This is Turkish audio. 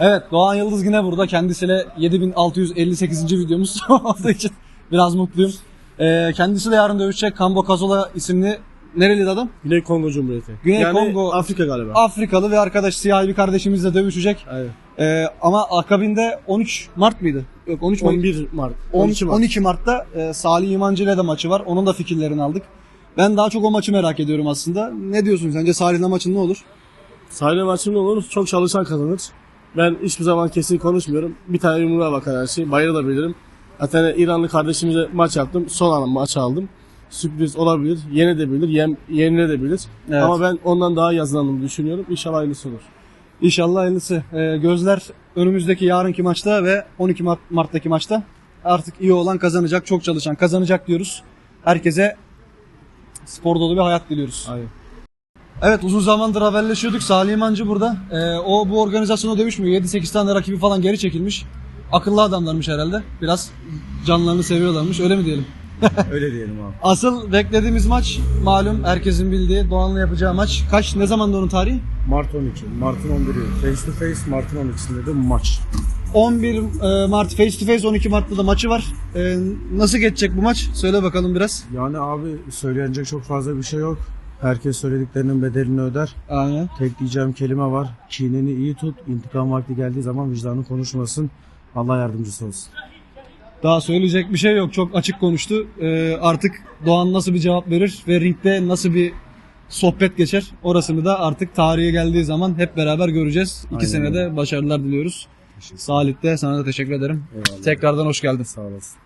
Evet Doğan Yıldız yine burada. Kendisiyle 7658. videomuz olduğu için biraz mutluyum. Ee, kendisi de yarın dövüşecek. Kambo Kazola isimli nereli adam? Güney Kongo Cumhuriyeti. Güney yani Kongo- Afrika galiba. Afrikalı ve arkadaş siyahi bir kardeşimizle dövüşecek. Aynen. Ee, ama akabinde 13 Mart mıydı? Yok 13 Mart. 11 Mart. 10 12 Mart. 12 Mart'ta e, Salih İmancı ile de maçı var. Onun da fikirlerini aldık. Ben daha çok o maçı merak ediyorum aslında. Ne diyorsun sence Salih'le maçın ne olur? Sahile maçı ne olur? Çok çalışan kazanır. Ben hiçbir zaman kesin konuşmuyorum. Bir tane yumruğa bakar her şey. Bayılabilirim. Zaten İranlı kardeşimize maç yaptım. Son an maç aldım. Sürpriz olabilir. Yenebilir. Yem, yenilebilir. Evet. Ama ben ondan daha yazılandığını düşünüyorum. İnşallah aynısı olur. İnşallah hayırlısı. Ee, gözler önümüzdeki yarınki maçta ve 12 Mart, Mart'taki maçta. Artık iyi olan kazanacak, çok çalışan kazanacak diyoruz. Herkese spor dolu bir hayat diliyoruz. Aynen. Evet uzun zamandır haberleşiyorduk. Salih İmancı burada. Ee, o bu organizasyonda dövüşmüyor. 7-8 tane rakibi falan geri çekilmiş. Akıllı adamlarmış herhalde. Biraz canlarını seviyorlarmış. Öyle mi diyelim? Öyle diyelim abi. Asıl beklediğimiz maç malum herkesin bildiği Doğan'la yapacağı maç. Kaç ne zamandı onun tarihi? Mart 12. Mart'ın 11'i. Face to face Mart'ın 12'sinde de maç. 11 e, Mart face to face 12 Mart'ta da maçı var. E, nasıl geçecek bu maç? Söyle bakalım biraz. Yani abi söylenecek çok fazla bir şey yok. Herkes söylediklerinin bedelini öder. Aynen. Tek diyeceğim kelime var. Kinini iyi tut. İntikam vakti geldiği zaman vicdanın konuşmasın. Allah yardımcısı olsun. Daha söyleyecek bir şey yok. Çok açık konuştu. E, artık Doğan nasıl bir cevap verir ve ringde nasıl bir sohbet geçer orasını da artık tarihe geldiği zaman hep beraber göreceğiz. İki Aynen senede başarılar diliyoruz. Salih de sana da teşekkür ederim. Eyvallah. Tekrardan hoş geldin. Sağ olasın.